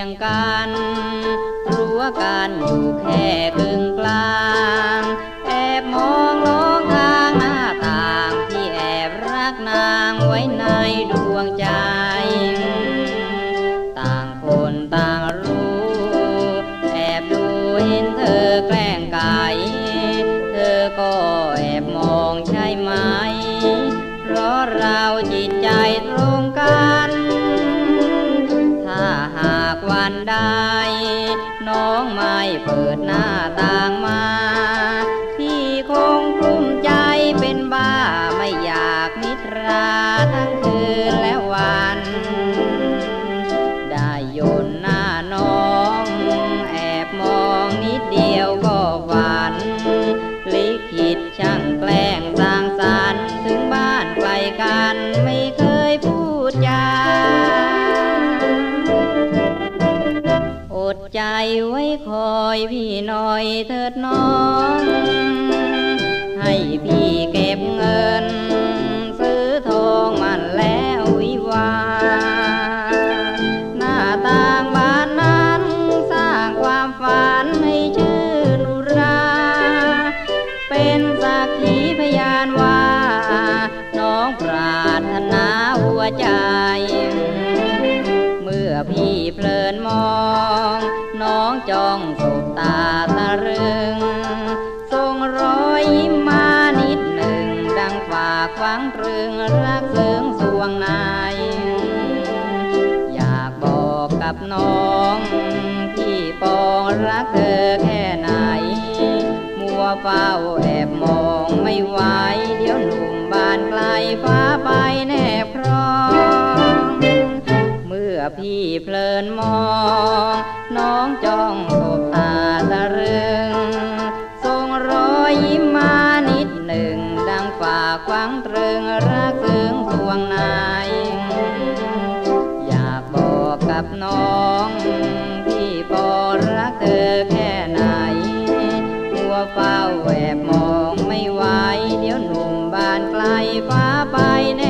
ียงกันรั้วกันอยู่แค่ครึ่งกลางแอบมองลองทางหน้าต่างที่แอบรักนางไว้ในดวงใจ ต่างคนต่างรู้ แอบดูเห็นเธอแกล้งไก่เธอก็แอบมองใช่ไหม เพราะเราจิตใจตรงกัน นใดน้องไม่เปิดหน้าต่างมา พี่คงกลุ้มใจเป็นบ้าไม่อยากนิทราทั้งคืนและวัน ได้ยนหน้าน้อง แอบมองนิดเดียวก็ฝัน ลิขิตช่างแกล้งสร้างสรรค์ถึงบ้านไกลกันไใจไว้คอยพี่หน่อยเถิดน้อง ให้พี่เก็บเงิน ซื้อทองมันแล้ววิวา หน้าต่างบ้านนั้นสร้างความฝันให้ชื่นอุรา เป็นสักขีพยานว่า น้องปรารถนาหัวใจ งตรึงรักซึ้งสวงในอยากบอกกับน้องพี่ปองรักเธอแค่ไหน มัวเฝ้าแอบมองไม่ไหวเดี๋ยวหนุ่มบานไกลฟ้าไปแนบครองเมื่อพี่เพลินมอง น้องจ้องสบากฟังตรึงรักซึ้งสวงนายอยากบอกกับน้องพี่ปอรักเธอแค่ไหนหัวเฝ้าแวบมองไม่ไหวเดี๋ยวหนุ่มบานไกลฟ้าไปแน่